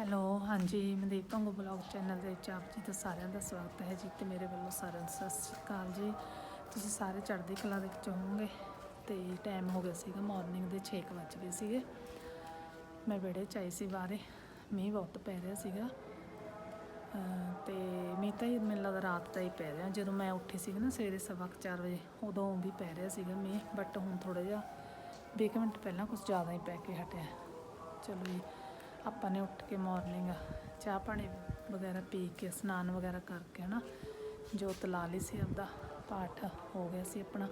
Hello, ਹਾਂਜੀ Mandeep Bhangu blog channel ਦੇ ਵਿੱਚ ਆਪ ਜੀ ਦਾ ਸਾਰਿਆਂ ਦਾ ਸਵਾਗਤ ਹੈ ਜੀ ਤੇ ਮੇਰੇ ਵੱਲੋਂ ਸਾਰਿਆਂ ਨੂੰ ਸਤਿ ਸ਼੍ਰੀ ਅਕਾਲ ਜੀ। ਤੁਸੀਂ ਸਾਰੇ ਚੜ੍ਹਦੀ ਕਲਾ ਦੇ ਵਿੱਚ ਹੋਵੋਗੇ ਤੇ ਟਾਈਮ ਹੋ ਗਿਆ ਸੀਗਾ ਮਾਰਨਿੰਗ ਦੇ 6 ਕੁ ਵੱਜ ਗਏ ਸੀਗੇ। ਮੈਂ ਵਿਹੜੇ ਚ ਆਈ ਸੀ ਬਾਹਰੇ, ਮੀਂਹ ਬਹੁਤ ਪੈ ਰਿਹਾ ਸੀਗਾ। ਅਹ ਤੇ ਮੀਂਹ ਤਾਂ ਹੀ ਮੈਨੂੰ ਲੱਗਦਾ ਰਾਤ ਦਾ ਹੀ ਪੈ ਰਿਹਾ। ਜਦੋਂ ਮੈਂ ਉੱਠੀ ਸੀ ਨਾ ਸਵੇਰੇ ਸਵਾ ਕੁ ਚਾਰ ਵਜੇ, ਉਦੋਂ ਵੀ ਪੈ ਰਿਹਾ ਸੀਗਾ ਮੀਂਹ ਬਟ ਹੁਣ ਥੋੜਾ ਜਿਹਾ 20 ਕੁ ਮਿੰਟ ਪਹਿਲਾਂ ਕੁਝ ਜ਼ਿਆਦਾ ਹੀ ਪੈ ਕੇ ਹਟਿਆ। ਚਲੋ ਜੀ ਆਪਾਂ ਨੇ ਉੱਠ ਕੇ ਮਾਰਨਿੰਗ ਚਾਹ ਪਾਣੀ ਵਗੈਰਾ ਪੀ ਕੇ ਇਸ਼ਨਾਨ ਵਗੈਰਾ ਕਰਕੇ ਹਨਾ, ਜੋਤ ਲਾ ਲਈ ਸੀ ਆਪਦਾ, ਪਾਠ ਹੋ ਗਿਆ ਸੀ ਆਪਣਾ।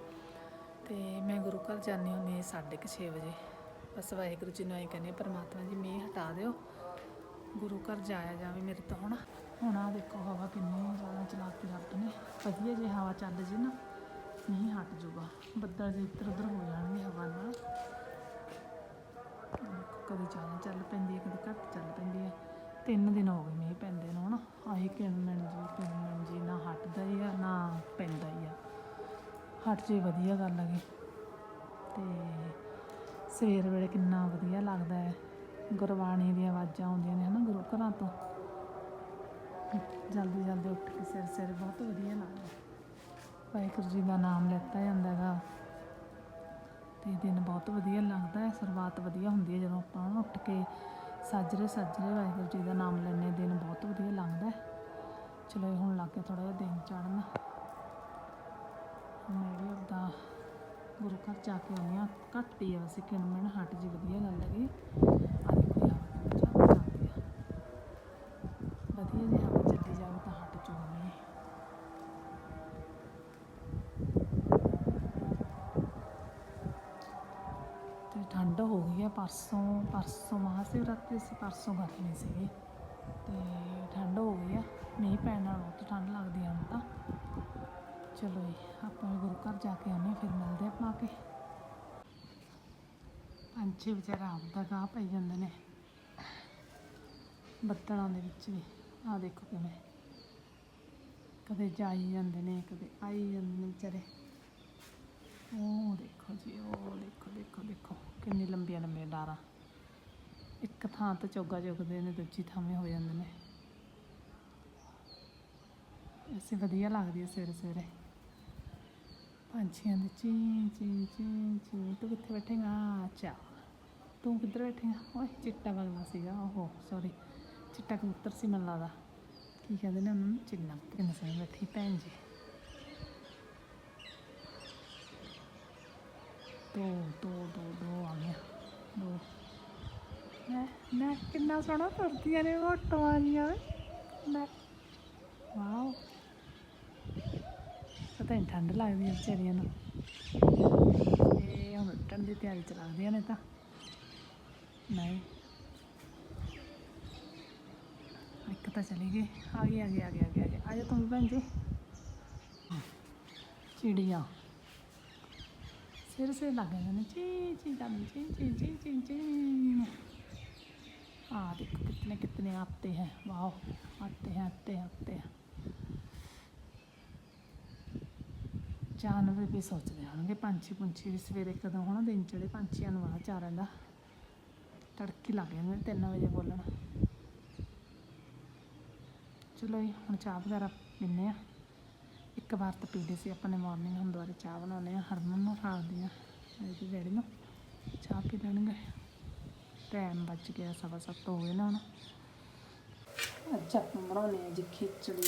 ਤੇ ਮੈਂ ਗੁਰੂ ਘਰ ਜਾਂਦੀ ਹੁੰਦੀ ਹਾਂ ਸਾਢੇ ਕੁ ਛੇ ਵਜੇ। ਬਸ ਵਾਹਿਗੁਰੂ ਜੀ ਨੂੰ ਆਈ ਕਹਿੰਦੇ ਪਰਮਾਤਮਾ ਜੀ, ਮੀਂਹ ਹਟਾ ਦਿਓ। ਗੁਰੂ ਘਰ ਜਾਇਆ ਜਾਵੇ ਮੇਰੇ ਤੋਂ ਹੁਣ ਹੁਣ ਆ ਦੇਖੋ ਹਵਾ ਕਿੰਨੀ ਜ਼ਿਆਦਾ ਚਲਾਤੀ ਰੱਬ ਨੇ। ਵਧੀਆ ਜੇ ਹਵਾ ਚੱਲ ਜੇ ਨਾ, ਮੀਂਹ ਹਟ ਜੂਗਾ ਬੱਦਲ ਜੇ ਇੱਧਰ ਉੱਧਰ ਹੋ ਜਾਣਗੇ ਹਵਾ ਨਾਲ। ਕਦੇ ਜ਼ਿਆਦਾ ਚੱਲ ਪੈਂਦੀ ਹੈ, ਕਦੇ ਘੱਟ ਚੱਲ ਪੈਂਦੀ ਹੈ। ਤਿੰਨ ਦਿਨ ਹੋ ਗਏ ਮੀਂਹ ਪੈਂਦੇ ਨੂੰ, ਹਨਾ। ਆਹੀ ਕਿਣਮਣ ਜੀ ਕਿਣਮਣ ਜੀ ਨਾ ਹਟਦਾ ਹੀ ਆ, ਨਾ ਪੈਂਦਾ ਹੀ ਆ। ਹਟ ਜੇ ਵਧੀਆ ਗੱਲ ਹੈਗੀ ਤੇ ਸਵੇਰ ਵੇਲੇ ਕਿੰਨਾ ਵਧੀਆ ਲੱਗਦਾ ਹੈ। ਗੁਰਬਾਣੀ ਦੀਆਂ ਆਵਾਜ਼ਾਂ ਆਉਂਦੀਆਂ ਨੇ, ਹਨਾ, ਗੁਰੂ ਘਰਾਂ ਤੋਂ। ਜਲਦੀ ਜਲਦੀ ਉੱਠ ਕੇ ਸਿਰ ਸਿਰ ਬਹੁਤ ਵਧੀਆ ਲੱਗਦਾ। ਵਾਹਿਗੁਰੂ ਜੀ ਦਾ ਨਾਮ ਲੈਤਾ ਜਾਂਦਾ ਹੈਗਾ। ਤੇ ਦਿਨ ਬਹੁਤ ਵਧੀਆ ਲੱਗਦਾ ਹੈ, ਸ਼ੁਰੂਆਤ ਵਧੀਆ ਹੁੰਦੀ ਹੈ ਜਦੋਂ ਆਪਾਂ ਨਾ ਉੱਠ ਕੇ ਸਾਜਰੇ ਸਾਜਰੇ ਵਾਹਿਗੁਰੂ ਜੀ ਦਾ ਨਾਮ ਲੈਣੇ ਦਿਨ ਬਹੁਤ ਵਧੀਆ ਲੱਗਦਾ ਹੈ। ਚਲੋ ਹੁਣ ਲੱਗ ਗਿਆ ਥੋੜਾ ਜਿਹਾ ਦਿਨ ਚੜ੍ਹਨ। ਮੈਂ ਵੀ ਆਪਦਾ ਗੁਰੂ ਘਰ ਜਾ ਕੇ ਆਉਂਦੀ ਹਾਂ। ਘੱਟ ਹੀ ਆ ਵੈਸੇ ਕਿਣ ਮਿਣ ਹਟ ਜੀ ਵਧੀਆ ਗੱਲ ਹੈਗੀ। ਤੇ ਠੰਡ ਹੋ ਗਈ ਆ, ਪਰਸੋਂ ਪਰਸੋਂ ਮਹਾਸ਼ਿਵਰਾਤਰੀ ਸੀ, ਪਰਸੋਂ ਗਰਮੀ ਸੀਗੀ ਤੇ ਠੰਡ ਹੋ ਗਈ ਆ, ਮੀਂਹ ਪੈਣ ਨਾਲ ਬਹੁਤ ਠੰਡ ਲੱਗਦੀ ਆ ਹੁਣ ਤਾਂ। ਚਲੋ ਜੀ, ਆਪਾਂ ਗੁਰੂ ਘਰ ਜਾ ਕੇ ਆਉਂਦੇ ਫਿਰ ਮਿਲਦੇ ਆਪਾਂ ਆ ਕੇ। ਪੰਛੀ ਵਿਚਾਰਾ ਆਪਦਾ ਗਾਹ ਪਈ ਜਾਂਦੇ ਨੇ। ਬੱਦਲਾਂ ਦੇ ਵਿੱਚ ਵੀ ਆ ਦੇਖੋ ਕਿਵੇਂ। ਕਦੇ ਜਾਈ ਜਾਂਦੇ ਨੇ, ਕਦੇ ਆਈ ਜਾਂਦੇ ਨੇ ਵਿਚਾਰੇ। ਉਹ ਦੇਖੋ ਜੀ, ਉਹ ਦੇਖੋ ਦੇਖੋ ਦੇਖੋ। ਕਿੰਨੀ ਲੰਬੀਆਂ ਲੰਬੀਆਂ ਡਾਰਾਂ। ਇੱਕ ਥਾਂ ਤੋਂ ਚੋਗਾ ਚੁਗਦੇ ਨੇ, ਦੂਜੀ ਥਾਵੇਂ ਹੋ ਜਾਂਦੇ ਨੇ। ਐਸੇ ਵਧੀਆ ਲੱਗਦੀ ਹੈ ਸਵੇਰੇ ਸਵੇਰੇ। ਪੰਛੀਆਂ ਦੀ ਚੀ ਚੀ ਚੀ ਚੀ। ਤੂੰ ਕਿੱਥੇ ਬੈਠੇਗਾ? ਅੱਛਾ। ਤੂੰ ਕਿੱਧਰ ਬੈਠੇਗਾ? ਓਏ, ਚਿੱਟਾ ਬਗਲਾ ਸੀਗਾ। ਉਹ ਸੌਰੀ ਚਿੱਟਾ ਕਬੂਤਰ ਸੀ ਮੈਨੂੰ ਲੱਗਦਾ। ਕੀ ਕਹਿੰਦੇ ਨੇ ਉਹਨਾਂ? ਨੂੰ ਚਿੰਨਾ ਕਿੰਨੇ ਸੋਹਣੀ ਬੈਠੀ ਭੈਣ ਜੀ। ਦੋ ਦੋ ਦੋ ਦੋ ਆ ਗਿਆ। ਦੋ। ਮੈਂ ਮੈਂ ਕਿੰਨਾ ਸੋਹਣਾ ਤੁਰਦੀਆਂ ਨੇ ਫੋਟੋਆਂ ਜੀਆਂ ਮੈਂ, ਵਾਓ। ਪਤਾ ਨਹੀਂ ਠੰਡ ਲੱਗਦੀ ਹੈ ਵਿਚਾਰੀਆਂ ਨੂੰ। ਇਹ ਹੁਣ ਉੱਠਣ ਦੀ ਤਿਆਰੀ ਚ ਲੱਗਦੀਆਂ ਨੇ ਤਾਂ। ਨਹੀਂ। ਇੱਕ ਤਾਂ ਚਲੀ ਗਈ। ਆ ਗਈ ਆ ਗਈ ਆ ਗਈ ਆ ਗਈ ਆ ਗਈ। ਆ ਜਾ ਤੂੰ ਵੀ ਭੈਣ ਜੀ। ਚਿੜੀਆਂ। ਸਿਰ ਸੇ ਲੱਗ ਜਾਂਦੇ ਚੀ ਚੀ ਜਾਂਦੀ ਚੀ ਚੀ ਚੀ ਚੀ ਚੀ ਆ ਦੇਖੋ ਕਿਤਨੇ ਕਿਤਨੇ ਆਤੇ ਹੈ ਵਾਓ ਆਤੇ ਹੈ ਆਤੇ ਹੈ ਆਤੇ ਹੈ ਜਾਨਵਰ ਵੀ ਸੋਚਦੇ ਹੋਣਗੇ ਪੰਛੀ ਪੰਛੀ ਵੀ ਸਵੇਰੇ ਕਦੋਂ ਹੋਣਾ ਦਿਨ ਚੜੇ ਪੰਛੀਆਂ ਨੂੰ ਆ ਚਾਰਨ ਦਾ ਤੜਕੀ ਲੱਗ ਜਾਂਦੇ 3 ਵਜੇ ਬੋਲਣਾ ਚਲੋ ਜੀ ਹੁਣ ਚਾਹ ਵਗੈਰਾ ਪੀਨੇ ਆ ਇੱਕ ਵਾਰ ਤਾਂ ਪੀ ਸੀ ਆਪਣੇ ਮਾਰਨਿੰਗ ਹੁਣ ਦੁਬਾਰਾ ਚਾਹ ਬਣਾਉਂਦੇ ਆ ਹਰਮਨ ਨੂੰ ਰੱਖਦੇ ਆ ਇਹਦੀ ਡੈਡੀ ਨੂੰ ਚਾਹ ਪੀ ਲੈਣਗੇ। ਟਾਈਮ ਬਚ ਗਿਆ, ਸਵਾ ਸੱਤ ਹੋ ਗਏ ਨਾ ਹੁਣ। ਅੱਜ ਆਪਾਂ ਬਣਾਉਨੇ ਆ ਜੀ ਖਿਚੜੀ।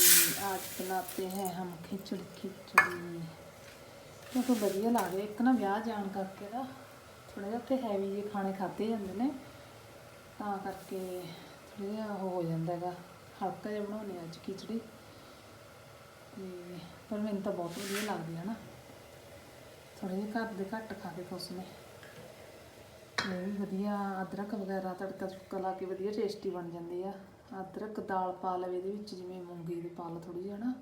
ਅੱਜ ਬਣਾਤੇ ਹੈ ਹਮ ਖਿਚੜੀ ਖਿਚੜੀ। ਕਿਉਂਕਿ ਵਧੀਆ ਲੱਗੇ ਇੱਕ ਨਾ ਵਿਆਹ ਜਾਣ ਕਰਕੇ ਦਾ ਥੋੜਾ ਜਿਹਾ ਉੱਥੇ ਹੈਵੀ ਜਿਹੇ ਖਾਣੇ ਖਾਦੇ ਜਾਂਦੇ ਨੇ। ਤਾਂ ਕਰਕੇ ਥੋੜਾ ਜਿਹਾ ਹੋ ਜਾਂਦਾ ਹੈਗਾ। ਹਲਕਾ ਜਿਹਾ ਬਣਾਉਣੇ ਅੱਜ ਖਿਚੜੀ। ਤੇ ਪਰ ਮੈਨੂੰ ਤਾਂ ਬਹੁਤ ਵਧੀਆ ਲੱਗਦੀ ਹੈ ਨਾ। ਥੋੜੇ ਜਿਹੇ ਘਰ ਦੇ ਘੱਟ ਖਾ ਕੇ ਖੁਸ਼ ਨੇ। ਇਹ ਵੀ ਵਧੀਆ ਅਦਰਕ ਵਗੈਰਾ, ਤੜਕਾ ਤੁੜਕਾ ਲਾ ਕੇ ਵਧੀਆ ਟੇਸਟੀ ਬਣ ਜਾਂਦੀ ਆ। ਅਦਰਕ ਦਾਲ ਪਾ ਲਵੇ ਇਹਦੇ ਵਿੱਚ, ਜਿਵੇਂ ਮੂੰਗੀ ਦੀ ਪਾ ਲਓ ਥੋੜੀ ਜਿਹੀ ਨਾ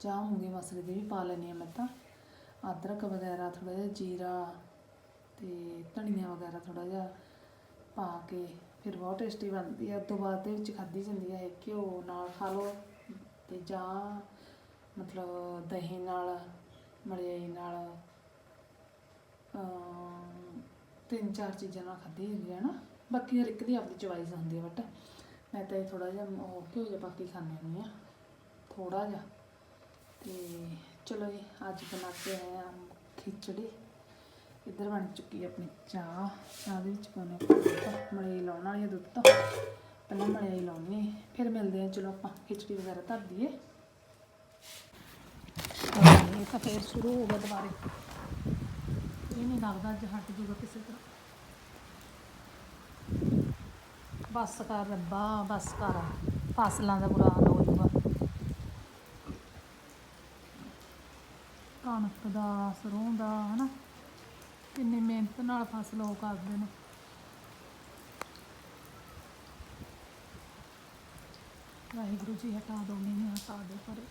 ਜਾਂ ਮੂੰਗੀ ਮਸਰੇ ਦੀ ਵੀ ਪਾ ਲੈਣੀ ਆ ਮੈਂ ਤਾਂ। ਅਦਰਕ ਵਗੈਰਾ ਥੋੜਾ ਜਿਹਾ ਜੀਰਾ ਤੇ ਧਨੀਆ ਵਗੈਰਾ ਥੋੜਾ ਜਿਹਾ ਪਾ ਕੇ ਫਿਰ ਬਹੁਤ ਟੇਸਟੀ ਬਣਦੀ ਆ। ਉਸ ਤੋਂ ਬਾਅਦ ਦੇ ਵਿੱਚ ਖਾਧੀ ਜਾਂਦੀ ਹੈ ਇਹ ਘਿਓ ਨਾਲ ਖਾ ਲਓ ਤੇ ਜਾਂ ਮਤਲਬ ਦਹੀਂ ਨਾਲ, ਮਲਾਈ ਨਾਲ ਤਿੰਨ ਚਾਰ ਚੀਜ਼ਾਂ ਨਾਲ ਖਾਧੀ ਜਾਂਦੀ ਹੈ ਨਾ ਬਾਕੀ ਹਰ ਇੱਕ ਦੀ ਆਪਦੀ ਚੋਇਸ ਹੁੰਦੀ ਹੈ ਬਟ ਮੈਂ ਤਾਂ ਇਹ ਥੋੜਾ ਜਿਹਾ ਉਹ ਘਿਓ ਜਿਹਾ ਬਾਕੀ ਕੇ ਖਾਂਦੀ ਹੁੰਦੀ ਆ ਥੋੜਾ ਜਿਹਾ। ਤੇ ਚਲੋ ਜੀ, ਅੱਜ ਬਣਾਤੇ ਹੈ ਹਮ ਖਿਚੜੀ। ਇੱਧਰ ਬਣ ਚੁੱਕੀ ਹੈ ਆਪਣੀ ਚਾਹ। ਚਾਹ ਦੇ ਵਿੱਚ ਪਾਉਣੇ ਦੁੱਧ ਮਲਾਈ ਲਾਉਣ ਵਾਲੀ ਹੈ ਦੁੱਧ ਤੋਂ। ਪਹਿਲਾਂ ਮਲਾਈ ਲਾਉਣੀ ਫਿਰ ਮਿਲਦੇ ਹਾਂ ਚਲੋ ਆਪਾਂ ਖਿਚੜੀ ਵਗੈਰਾ ਧਰ ਦਈਏ। ਇਹ ਤਾਂ ਫੇਰ ਸ਼ੁਰੂ ਹੋ ਗਿਆ ਦੁਬਾਰੇ। ਇਹ ਨਹੀਂ ਲੱਗਦਾ ਅੱਜ ਹਟ ਜੂਗਾ ਕਿਸੇ ਤਰ੍ਹਾਂ। ਬੱਸ ਕਰ ਰੱਬਾ, ਬੱਸ ਕਰ। ਫਸਲਾਂ ਦਾ ਬੁਰਾ ਹਾਲ ਹੋ ਜੂਗਾ। ਕਣਕ ਦਾ ਸਰੋਂ ਦਾ, ਹਨਾ? ਕਿੰਨੀ ਮਿਹਨਤ ਨਾਲ ਫਸਲ ਉਹ ਕਰਦੇ ਨੇ। ਵਾਹਿਗੁਰੂ ਜੀ ਹਟਾ ਦੋ, ਨਹੀਂ ਹਟਾ ਦੇ ਪਰੇ।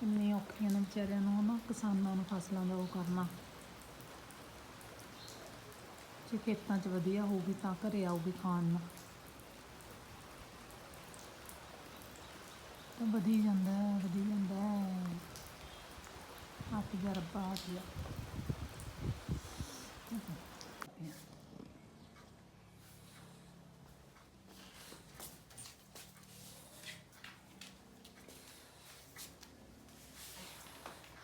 ਕਿੰਨੀ ਔਖੀਆਂ ਨੇ ਵਿਚਾਰਿਆਂ ਨੂੰ ਹਨਾ, ਕਿਸਾਨਾਂ ਨੂੰ ਫਸਲਾਂ ਦਾ ਉਹ ਕਰਨਾ। ਜੇ ਖੇਤਾਂ 'ਚ ਵਧੀਆ ਹੋਊਗੀ ਤਾਂ ਘਰੇ ਆਊਗੀ ਖਾਣ ਨੂੰ। ਤਾਂ ਵਧੀ ਜਾਂਦਾ ਹੈ ਵਧੀ ਜਾਂਦਾ। ਆਪ ਹੱਥ ਰੱਬਾ ਆ ਗਿਆ।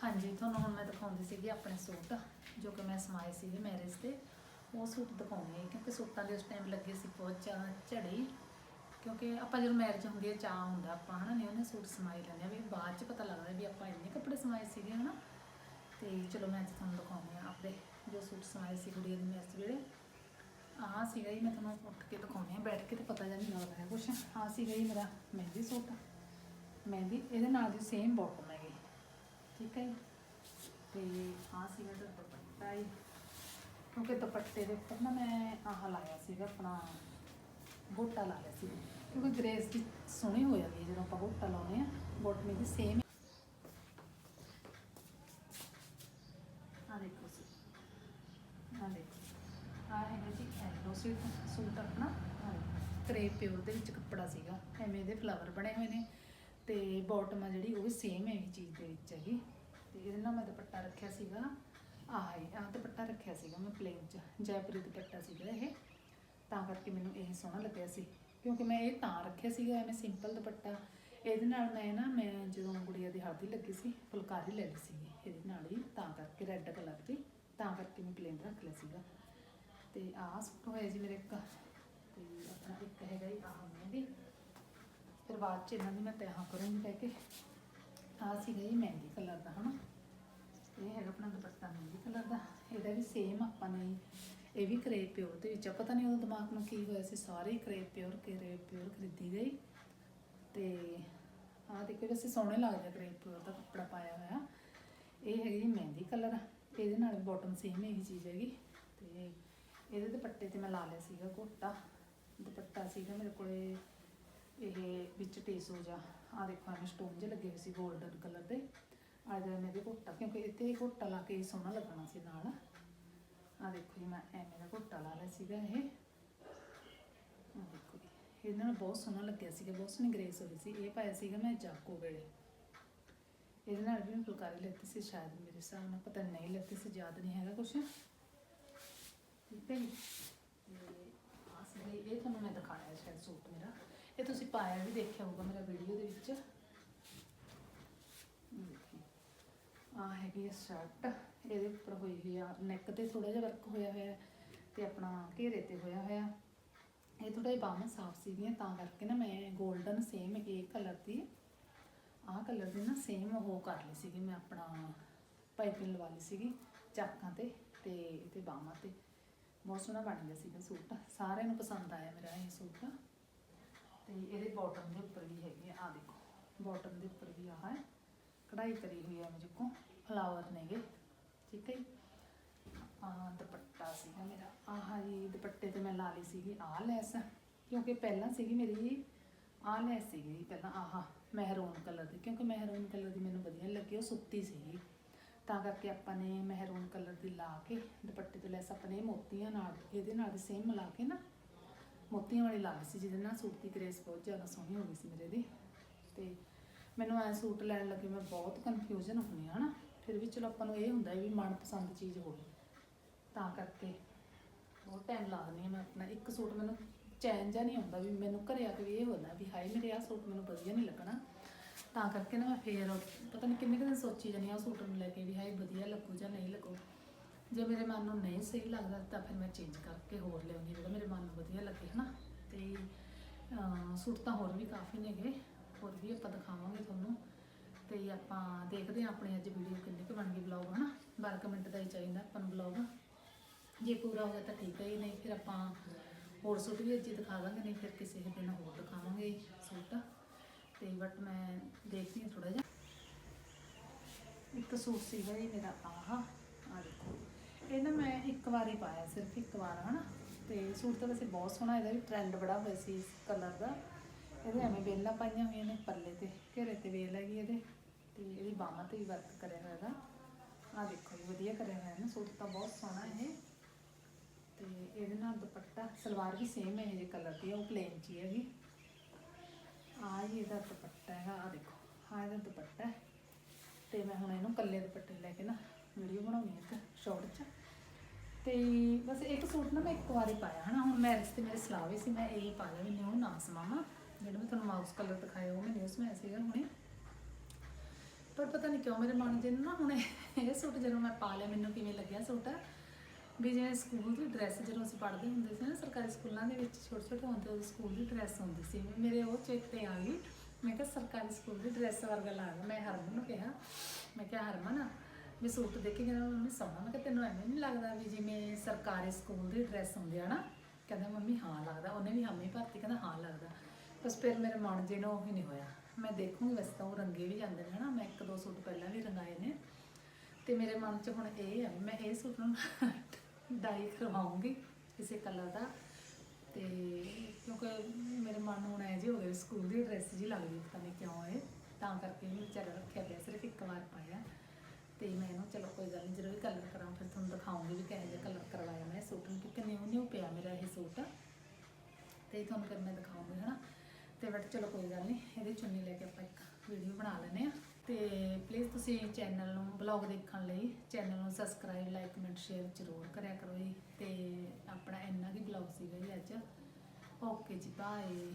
ਹਾਂਜੀ, ਤੁਹਾਨੂੰ ਹੁਣ ਮੈਂ ਦਿਖਾਉਂਦੀ ਸੀਗੀ ਆਪਣੇ ਸੂਟ, ਜੋ ਕਿ ਮੈਂ ਸਮਾਏ ਸੀਗੇ ਮੈਰਿਜ ਤੇ ਉਹ ਸੂਟ ਦਿਖਾਉਣੇ ਆ ਕਿਉਂਕਿ ਸੂਟਾਂ ਦੇ ਉਸ ਟਾਈਮ ਲੱਗੇ ਸੀ ਬਹੁਤ ਜ਼ਿਆਦਾ ਝੜੀ, ਕਿਉਂਕਿ ਆਪਾਂ ਜਦੋਂ ਮੈਰਿਜ ਹੁੰਦੀ ਹੈ ਚਾਹ ਹੁੰਦਾ ਆਪਾਂ, ਹਨਾ, ਨਹੀਂ ਉਹਨੇ ਸੂਟ ਸਮਾਈ ਲੈਂਦੇ ਆ, ਵੀ ਬਾਅਦ ਚ ਪਤਾ ਲੱਗਦਾ ਵੀ ਆਪਾਂ ਇੰਨੇ ਕੱਪੜੇ ਸਮਾਏ ਸੀਗੇ, ਹਨਾ। ਤੇ ਚਲੋ ਮੈਂ ਅੱਜ ਤੁਹਾਨੂੰ ਦਿਖਾਉਂਦੀ ਆ ਆਪਣੇ ਜੋ ਸੂਟ ਸਮਾਏ ਸੀ ਕੁੜੀ ਦੀ ਮੈਰਿਜ ਵੇਲੇ ਆਹ ਸੀਗਾ ਜੀ, ਮੈਂ ਤੁਹਾਨੂੰ ਉੱਠ ਕੇ ਦਿਖਾਉਂਦੀ ਆ ਬੈਠ ਕੇ ਤੇ ਪਤਾ ਜਾਂ ਨਹੀਂ ਲੱਗਦਾ ਕੁਛ। ਆਹ ਸੀਗਾ ਜੀ ਮੇਰਾ ਮਹਿੰਦੀ ਸੂਟ, ਮਹਿੰਦੀ, ਇਹਦੇ ਨਾਲ ਦੀ ਸੇਮ ਬਾਟਮ ਠੀਕ ਹੈ ਜੀ। ਤੇ ਆਹ ਸੀਗਾ ਇਹਦਾ ਦੁਪੱਟਾ ਹੀ ਕਿਉਂਕਿ ਦੁਪੱਟੇ ਦੇ ਉੱਪਰ ਨਾ ਮੈਂ ਆਹ ਲਾਇਆ ਸੀਗਾ, ਆਪਣਾ ਗੋਟਾ ਲਾਇਆ ਸੀ ਕਿਉਂਕਿ ਗ੍ਰੇਸ ਦੀ ਸੋਹਣੀ ਹੋ ਜਾਂਦੀ ਹੈ, ਜਦੋਂ ਆਪਾਂ ਗੋਟਾ ਲਾਉਂਦੇ ਆ ਬੋਟਮੀ ਦੀ ਸੇਮ ਆ ਦੇਖੋ ਸੀ ਆ ਦੇਖੋ। ਆ ਹੈਗਾ ਜੀ ਐਲੋ ਸੂਟ ਸੂਟ ਆਪਣਾ ਕਰੇਪ ਪਿਓਰ ਦੇ ਵਿੱਚ ਕੱਪੜਾ ਸੀਗਾ। ਐਵੇਂ ਦੇ ਫਲਾਵਰ ਬਣੇ ਹੋਏ ਨੇ। ਤੇ ਬਾਟਮ ਆ ਜਿਹੜੀ, ਉਹ ਵੀ ਸੇਮ ਹੈ ਇਹ ਚੀਜ਼ ਦੇ ਵਿੱਚ ਹੈਗੀ। ਤੇ ਇਹਦੇ ਨਾਲ ਮੈਂ ਦੁਪੱਟਾ ਰੱਖਿਆ ਸੀਗਾ। ਆਹ ਹੀ, ਆਹ ਦੁਪੱਟਾ ਰੱਖਿਆ ਸੀਗਾ ਮੈਂ ਪਲੇਨ ਚ, ਜੈਪੁਰੀ ਦੁਪੱਟਾ ਸੀਗਾ ਇਹ। ਤਾਂ ਕਰਕੇ ਮੈਨੂੰ ਇਹ ਸੋਹਣਾ ਲੱਗਿਆ ਸੀ। ਕਿਉਂਕਿ ਮੈਂ ਇਹ ਤਾਂ ਰੱਖਿਆ ਸੀਗਾ, ਐਵੇਂ ਸਿੰਪਲ ਦੁਪੱਟਾ। ਇਹਦੇ ਨਾਲ ਮੈਂ ਨਾ, ਮੈਂ ਜਦੋਂ ਗੁੜੀਆ ਦੀ ਹਲਦੀ ਲੱਗੀ ਸੀ, ਫੁਲਕਾਰੀ ਲੈ ਲਈ ਸੀਗੀ। ਇਹਦੇ ਨਾਲ ਹੀ, ਤਾਂ ਕਰਕੇ ਰੈੱਡ ਕਲਰ ਦੀ, ਤਾਂ ਕਰਕੇ ਮੈਂ ਪਲੇਨ ਰੱਖ ਲਿਆ ਸੀਗਾ। ਤੇ ਆਹ ਸੂਟ ਹੋਇਆ ਜੀ ਮੇਰੇ ਇੱਕ। ਤੇ ਆਪਣਾ ਇੱਕ ਹੈਗਾ ਜੀ, ਆਹ ਮਹਿੰਦੀ ਫਿਰ ਬਾਅਦ ਚ ਇਹਨਾਂ ਦੀ ਮੈਂ ਤਹਾਂ ਕਰੂੰਗੀ ਕਹਿ ਕੇ। ਆਹ ਸੀਗਾ ਜੀ ਮਹਿੰਦੀ ਕਲਰ ਦਾ, ਹਨਾ? ਇਹ ਹੈਗਾ ਆਪਣਾ ਦੁਪੱਟਾ ਮਹਿੰਦੀ ਕਲਰ ਦਾ। ਇਹਦਾ ਵੀ ਸੇਮ ਆਪਾਂ ਨੇ ਇਹ ਵੀ ਕਰੇਪ ਪਿਓਰ ਦੇ ਵਿੱਚ। ਪਤਾ ਨਹੀਂ ਉਹਦਾ ਦਿਮਾਗ ਨੂੰ ਕੀ ਹੋਇਆ ਸੀ, ਸਾਰੇ ਕਰੇਪ ਪਿਓਰ ਕਰੇਪ ਪਿਓਰ ਖਰੀਦੀ ਗਈ। ਤੇ ਆਹ ਦੇਖੋ ਵੈਸੇ ਸੋਹਣੇ ਲੱਗਦੇ ਕਰੇਪ ਪਿਓਰ ਦਾ ਕੱਪੜਾ ਪਾਇਆ ਹੋਇਆ। ਇਹ ਹੈਗੀ ਜੀ ਮਹਿੰਦੀ ਕਲਰ ਇਹਦੇ ਨਾਲ ਬਾਟਮ ਸੇਮ ਇਹੀ ਚੀਜ਼ ਹੈਗੀ। ਤੇ ਇਹਦੇ ਦੁਪੱਟੇ ਤੇ ਮੈਂ ਲਾ ਲਿਆ ਸੀਗਾ ਗੋਟਾ ਦੁਪੱਟਾ ਸੀਗਾ ਮੇਰੇ ਕੋਲੇ ਇਹ ਵਿੱਚ ਟੇਸੋ ਜਾ। ਆ ਦੇਖੋ ਐਵੇਂ ਸਟੋਨ ਜਿਹੇ ਲੱਗੇ ਹੋਏ ਸੀ 골ਡਨ ਕਲਰ ਦੇ। ਆ ਜਿਹੜਾ ਇਹਦੇ ਘੋਟਾ ਕਿਉਂਕਿ ਇੱਥੇ ਘੋਟਾ ਲਾ ਕੇ ਸੋਹਣਾ ਲੱਗਣਾ ਸੀ ਨਾਲ। ਆ ਦੇਖੋ ਜੀ ਮੈਂ ਐਵੇਂ ਦਾ ਘੋਟਾ ਲਾ ਲਿਆ ਸੀਗਾ ਇਹ। ਆ ਦੇਖੋ ਇਹਦੇ ਨਾਲ ਬਹੁਤ ਸੋਹਣਾ ਲੱਗਿਆ ਸੀਗਾ ਬਹੁਤ ਸੋਹਣੀ ਗ੍ਰੇਸ ਹੋ ਸੀ। ਇਹ ਪਾਇਆ ਸੀਗਾ ਮੈਂ ਜਾਕੋ ਵੇਲੇ। ਇਹਦੇ ਨਾਲ ਵੀ ਮੈਂ ਫੁਲਕਾਰੀ ਲੈਤੀ ਸੀ ਸ਼ਾਇਦ ਮੇਰੇ ਹਿਸਾਬ ਨਾਲ ਪਤਾ ਨਹੀਂ ਲੈਤੀ ਸੀ ਯਾਦ ਨਹੀਂ ਹੈਗਾ ਕੁਛ। ਠੀਕ ਹੈ ਜੀ ਤੇ ਆਹ ਜੀ, ਇਹ ਤੁਹਾਨੂੰ ਮੈਂ ਦਿਖਾਇਆ ਸ਼ਾਇਦ ਸੂਟ ਮੇਰਾ। ਇਹ ਤੁਸੀਂ ਪਾਇਆ ਵੀ ਦੇਖਿਆ ਹੋਊਗਾ ਮੇਰਾ ਵੀਡੀਓ ਦੇ ਵਿੱਚ। ਆ ਹੈਗੀ ਹੈ ਸ਼ਰਟ ਇਹਦੇ ਉੱਪਰ ਹੋਈ ਹੋਈ ਆ ਨੈਕ ਤੇ ਥੋੜਾ ਜਿਹਾ ਵਰਕ ਹੋਇਆ ਹੋਇਆ ਹੈ ਤੇ ਆਪਣਾ ਘੇਰੇ ਤੇ ਹੋਇਆ ਹੋਇਆ। ਇਹ ਥੋੜਾ ਜਿਹਾ ਬਾਹਾਂ ਸਾਫ਼ ਸੀਗੀਆਂ, ਤਾਂ ਕਰਕੇ ਨਾ ਮੈਂ 골ਡਨ ਸੇਮ ਇਹ ਕਲਰ ਦੀ। ਆਹ ਕਲਰ ਦੀ ਨਾ ਸੇਮ ਉਹ ਕਰ ਲਈ ਸੀਗੀ ਮੈਂ ਆਪਣਾ ਪਾਈਪਿੰਗ ਲਵਾ ਲਈ ਸੀਗੀ ਚਾਕਾਂ ਤੇ ਤੇ ਇਹਦੇ ਬਾਹਾਂ ਤੇ। ਬਹੁਤ ਸੋਹਣਾ ਬਣ ਗਿਆ ਸੀਗਾ ਸੂਟ। ਸਾਰਿਆਂ ਨੂੰ ਪਸੰਦ ਆਇਆ ਮੇਰਾ ਇਹ ਸੂਟ। ਤੇ ਇਹਦੇ ਬਾਟਮ ਦੇ ਉੱਪਰ ਵੀ ਹੈਗੇ ਆ, ਆਹ ਦੇਖੋ ਬਾਟਮ ਦੇ ਉੱਪਰ ਵੀ ਆਹ ਹੈ, ਕਢਾਈ ਕਰੀ ਹੋਈ ਹੈ ਮੇਰੇ ਕੋਲ ਫਲਾਵਰ ਨੇਗੇ, ਠੀਕ ਹੈ ਜੀ। ਆਹ ਦੁਪੱਟਾ ਸੀਗਾ ਮੇਰਾ, ਆਹ ਜੀ ਦੁਪੱਟੇ ਤੇ ਮੈਂ ਲਾ ਲਈ ਸੀਗੀ ਆ ਲੈਸ, ਕਿਉਂਕਿ ਪਹਿਲਾਂ ਸੀਗੀ ਮੇਰੀ ਜੀ, ਆਹ ਲੈਸ ਸੀਗੀ ਜੀ ਪਹਿਲਾਂ, ਆਹ ਮਹਿਰੂਨ ਕਲਰ ਦੀ, ਕਿਉਂਕਿ ਮਹਿਰੂਨ ਕਲਰ ਦੀ ਮੈਨੂੰ ਵਧੀਆ ਲੱਗੀ, ਉਹ ਸੁੱਤੀ ਸੀਗੀ। ਤਾਂ ਕਰਕੇ ਆਪਾਂ ਨੇ ਮਹਿਰੂਨ ਕਲਰ ਦੀ ਲਾ ਕੇ ਦੁਪੱਟੇ ਤੇ ਲੈਸ ਆਪਣੇ ਮੋਤੀਆਂ ਨਾਲ, ਇਹਦੇ ਨਾਲ ਸੇਮ ਮਿਲਾ ਕੇ ਨਾ ਮੋਤੀਆਂ ਵਾਲੀ ਲਾ ਸੀ, ਜਿਹਦੇ ਨਾਲ ਸੂਟ ਦੀ ਗ੍ਰੇਸ ਬਹੁਤ ਜ਼ਿਆਦਾ ਸੋਹਣੀ ਹੋ ਗਈ ਸੀ ਮੇਰੇ ਦੀ। ਤੇ ਮੈਨੂੰ ਐ ਸੂਟ ਲੈਣ ਲੱਗੇ ਮੈਂ ਬਹੁਤ ਕਨਫਿਊਜ਼ਨ ਹੁੰਦੀ ਹਾਂ ਨਾ ਫਿਰ ਵੀ ਚਲੋ ਆਪਾਂ ਨੂੰ ਇਹ ਹੁੰਦਾ ਵੀ ਮਨਪਸੰਦ ਚੀਜ਼ ਹੋਵੇ ਤਾਂ ਕਰਕੇ ਬਹੁਤ ਟਾਈਮ ਲੱਗਦੀ ਦਿੰਦੀ ਹਾਂ ਮੈਂ ਆਪਣਾ। ਇੱਕ ਸੂਟ ਮੈਨੂੰ ਚੈਨ ਜਾਂ ਨਹੀਂ ਆਉਂਦਾ ਵੀ ਮੈਨੂੰ ਘਰੇ ਆ ਕੇ ਵੀ ਇਹ ਹੁੰਦਾ ਵੀ ਹਾਏ, ਮੇਰੇ ਆਹ ਸੂਟ ਮੈਨੂੰ ਵਧੀਆ ਨਹੀਂ ਲੱਗਣਾ। ਤਾਂ ਕਰਕੇ ਨਾ ਮੈਂ ਫੇਰ ਪਤਾ ਨਹੀਂ ਕਿੰਨੇ ਕੁ ਦਿਨ ਸੋਚੀ ਜਾਂਦੀ ਹਾਂ ਉਹ ਸੂਟ ਨੂੰ ਲੈ ਕੇ ਵੀ ਹਾਏ, ਵਧੀਆ ਲੱਗੂ ਜਾਂ ਨਹੀਂ ਲੱਗੂ। ਜੇ ਮੇਰੇ ਮਨ ਨੂੰ ਨਹੀਂ ਸਹੀ ਲੱਗਦਾ ਤਾਂ ਫਿਰ ਮੈਂ ਚੇਂਜ ਕਰਕੇ ਹੋਰ ਲਿਆਉਂਦੀ ਜਿਹੜਾ ਮੇਰੇ ਮਨ ਨੂੰ ਵਧੀਆ ਲੱਗੇ ਹਨਾ? ਤੇ ਅਹ, ਸੂਟ ਤਾਂ ਹੋਰ ਵੀ ਕਾਫੀ ਨੇਗੇ ਹੋਰ ਵੀ ਆਪਾਂ ਦਿਖਾਵਾਂਗੇ ਤੁਹਾਨੂੰ। ਤੇ ਆਪਾਂ ਦੇਖਦੇ ਹਾਂ ਆਪਣੀ ਅੱਜ ਵੀਡੀਓ ਕਿੰਨੀ ਕੁ ਬਣ ਗਈ ਵਲੌਗ ਹਨਾ? 12 ਕੁ ਮਿੰਟ ਦਾ ਹੀ ਚਾਹੀਦਾ ਆਪਾਂ ਨੂੰ ਵਲੌਗ ਜੇ ਪੂਰਾ ਹੋ ਗਿਆ ਤਾਂ ਠੀਕ ਹੈ ਹੀ ਨਹੀਂ ਫਿਰ ਆਪਾਂ ਹੋਰ ਸੂਟ ਵੀ ਅੱਜ ਹੀ ਦਿਖਾ ਦਾਂਗੇ ਨਹੀਂ ਫਿਰ ਕਿਸੇ ਦਿਨ ਹੋਰ ਦਿਖਾਵਾਂਗੇ ਸੂਟ। ਤੇ ਬਟ ਮੈਂ ਦੇਖਦੀ ਹਾਂ ਥੋੜਾ ਜਿਹਾ। ਇੱਕ ਸੂਟ ਸੀਗਾ ਜੀ ਮੇਰਾ ਆਹ ਆ ਦੇਖੋ। ਇਹ ਨਾ ਮੈਂ ਇੱਕ ਵਾਰ ਹੀ ਪਾਇਆ ਸਿਰਫ ਇੱਕ ਵਾਰ ਹਨਾ? ਤੇ ਸੂਟ ਤਾਂ ਵੈਸੇ ਬਹੁਤ ਸੋਹਣਾ ਇਹਦਾ ਵੀ ਟ੍ਰੈਂਡ ਬੜਾ ਹੋਇਆ ਸੀ ਇਸ ਕਲਰ ਦਾ। ਇਹਦੇ ਐਵੇਂ ਵੇਲਾਂ ਪਾਈਆਂ ਹੋਈਆਂ ਨੇ ਪੱਲੇ ਤੇ ਘੇਰੇ ਤੇ ਵੇਲ ਹੈਗੀ ਇਹਦੇ। ਤੇ ਇਹਦੀ ਬਾਹਾਂ ਤੇ ਵੀ ਵਰਕ ਕਰਿਆ ਹੋਇਆ ਹੈਗਾ ਆ ਦੇਖੋ ਜੀ ਵਧੀਆ ਕਰਿਆ ਹੋਇਆ ਨਾ ਸੂਟ ਤਾਂ ਬਹੁਤ ਸੋਹਣਾ ਇਹ। ਤੇ ਇਹਦੇ ਨਾਲ ਦੁਪੱਟਾ ਸਲਵਾਰ ਵੀ ਸੇਮ ਹੈ ਇਹ ਜਿਹੇ ਕਲਰ ਦੀ ਆ, ਉਹ ਪਲੇਨ ਚ ਹੀ ਹੈਗੀ। ਆ ਜੀ ਇਹਦਾ ਦੁਪੱਟਾ ਹੈਗਾ ਆ ਦੇਖੋ ਆ ਇਹਦਾ ਦੁਪੱਟਾ ਹੈ। ਤੇ ਮੈਂ ਹੁਣ ਇਹਨੂੰ ਕੱਲੇ ਦੁਪੱਟੇ ਲੈ ਕੇ ਨਾ ਵੀਡੀਓ ਬਣਾਉਣੀ ਹੈ ਇੱਕ ਸ਼ਾਰਟ ਚ। ਤੇ ਬਸ ਇੱਕ ਸੂਟ ਨਾ ਮੈਂ ਇੱਕ ਵਾਰੀ ਪਾਇਆ ਹਨਾ, ਹੁਣ ਮੈਰਿਜ ਤੇ ਮੇਰੇ ਸਲਾਹ ਵੀ ਸੀ, ਮੈਂ ਇਹੀ ਪਾ ਲਿਆ ਮੈਨੂੰ ਉਹ ਨਾ ਸਮਾਵਾਂ ਜਿਹੜਾ ਮੈਂ ਤੁਹਾਨੂੰ ਮਾਊਸ ਕਲਰ ਦਿਖਾਇਆ, ਉਹ ਮੈਨੂੰ ਉਸ ਮੈਂ ਸੀਗਾ ਹੁਣੇ। ਪਰ ਪਤਾ ਨਹੀਂ ਕਿਉਂ ਮੇਰੇ ਮਨ 'ਚ ਨਾ ਹੁਣੇ ਇਹ ਸੂਟ ਜਦੋਂ ਮੈਂ ਪਾ ਲਿਆ, ਮੈਨੂੰ ਕਿਵੇਂ ਲੱਗਿਆ ਸੂਟ? ਵੀ ਜਿਵੇਂ ਸਕੂਲ ਦੀ ਡਰੈਸ ਜਦੋਂ ਅਸੀਂ ਪੜ੍ਹਦੇ ਹੁੰਦੇ ਸੀ ਨਾ, ਸਰਕਾਰੀ ਸਕੂਲਾਂ ਦੇ ਵਿੱਚ ਛੋਟੇ ਛੋਟੇ ਹੁੰਦੇ ਉਦੋਂ ਸਕੂਲ ਦੀ ਡਰੈਸ ਹੁੰਦੀ ਸੀ। ਮੇਰੇ ਉਹ ਚੇਤੇ ਆ ਗਈ ਮੈਂ ਕਿਹਾ ਸਰਕਾਰੀ ਸਕੂਲ ਦੀ ਡਰੈਸ ਵਰਗਾ ਲੱਗ ਮੈਂ ਹਰਮਨ ਨੂੰ ਕਿਹਾ, ਮੈਂ ਕਿਹਾ, ਹਰਮਨ ਵੀ ਸੂਟ ਦੇਖ ਕੇ ਕਹਿੰਦਾ ਮੰਮੀ ਸੋਹਣਾ ਮੈਂ ਕਿਹਾ ਤੈਨੂੰ ਐਵੇਂ ਨਹੀਂ ਲੱਗਦਾ ਵੀ ਜਿਵੇਂ ਸਰਕਾਰੀ ਸਕੂਲ ਦੀ ਡਰੈਸ ਹੁੰਦੀ ਆ ਨਾ, ਕਹਿੰਦਾ ਮੰਮੀ ਹਾਂ ਲੱਗਦਾ, ਉਹਨੇ ਵੀ ਹਾਮੀ ਭਰਤੀ, ਕਹਿੰਦਾ ਹਾਂ ਲੱਗਦਾ। ਬਸ ਫਿਰ ਮੇਰੇ ਮਨ ਜਿਹਨੂੰ ਉਹ ਹੀ ਨਹੀਂ ਹੋਇਆ। ਮੈਂ ਦੇਖੂੰਗੀ ਵੈਸੇ ਤਾਂ ਉਹ ਰੰਗੇ ਵੀ ਜਾਂਦੇ ਨੇ ਹਨਾ, ਮੈਂ ਇੱਕ ਦੋ ਸੂਟ ਪਹਿਲਾਂ ਵੀ ਰੰਗਾਏ ਨੇ। ਤੇ ਮੇਰੇ ਮਨ 'ਚ ਹੁਣ ਇਹ ਆ ਵੀ ਮੈਂ ਇਹ ਸੂਟ ਨੂੰ ਡਾਈ ਕਰਵਾਉਂਗੀ ਕਿਸੇ ਕਲਰ ਦਾ। ਤੇ ਕਿਉਂਕਿ ਮੇਰੇ ਮਨ ਨੂੰ ਹੁਣ ਐ ਜੀ ਹੋ ਗਿਆ ਵੀ ਸਕੂਲ ਦੀ ਡਰੈਸ ਜੀ ਲੱਗਦੀ ਪਤਾ ਨਹੀਂ ਕਿਉਂ ਇਹ। ਤਾਂ ਕਰਕੇ ਇਹਨੂੰ ਵਿਚਾਰਾ ਰੱਖਿਆ ਪਿਆ, ਸਿਰਫ ਇੱਕ ਵਾਰ ਪਾਇਆ। ਤੇ ਮੈਂ ਇਹਨੂੰ ਚਲੋ ਕੋਈ ਗੱਲ ਨਹੀਂ ਜਦੋਂ ਵੀ ਕਲਰ ਕਰਾਂ, ਫਿਰ ਤੁਹਾਨੂੰ ਦਿਖਾਉਂਗੀ ਵੀ ਕਿਹੋ ਜਿਹਾ ਕਲਰ ਕਰਵਾਇਆ ਮੈਂ ਇਸ ਸੂਟ ਨੂੰ, ਕਿਉਂਕਿ ਨਿਊ ਨਿਊ ਪਿਆ ਮੇਰਾ ਇਹ ਸੂਟ ਤੇ ਤੁਹਾਨੂੰ ਫਿਰ ਮੈਂ ਦਿਖਾਉਂਗੀ, ਹਨਾ? ਤੇ ਬਟ ਚਲੋ ਕੋਈ ਗੱਲ ਨਹੀਂ ਇਹਦੀ ਚੁੰਨੀ ਲੈ ਕੇ ਆਪਾਂ ਇੱਕ ਵੀਡੀਓ ਬਣਾ ਲੈਨੇ ਆ ਤੇ ਪਲੀਜ਼ ਤੁਸੀਂ ਚੈਨਲ ਨੂੰ ਬਲੌਗ ਦੇਖਣ ਲਈ ਚੈਨਲ ਨੂੰ ਸਬਸਕ੍ਰਾਈਬ ਲਾਈਕ ਕਮੈਂਟ ਸ਼ੇਅਰ ਜ਼ਰੂਰ ਕਰਿਆ ਕਰੋ ਜੀ। ਤੇ ਆਪਣਾ ਇੰਨਾ ਕੀ ਬਲੌਗ ਸੀਗਾ ਜੀ ਅੱਜ। ਓਕੇ ਜੀ ਬਾਏ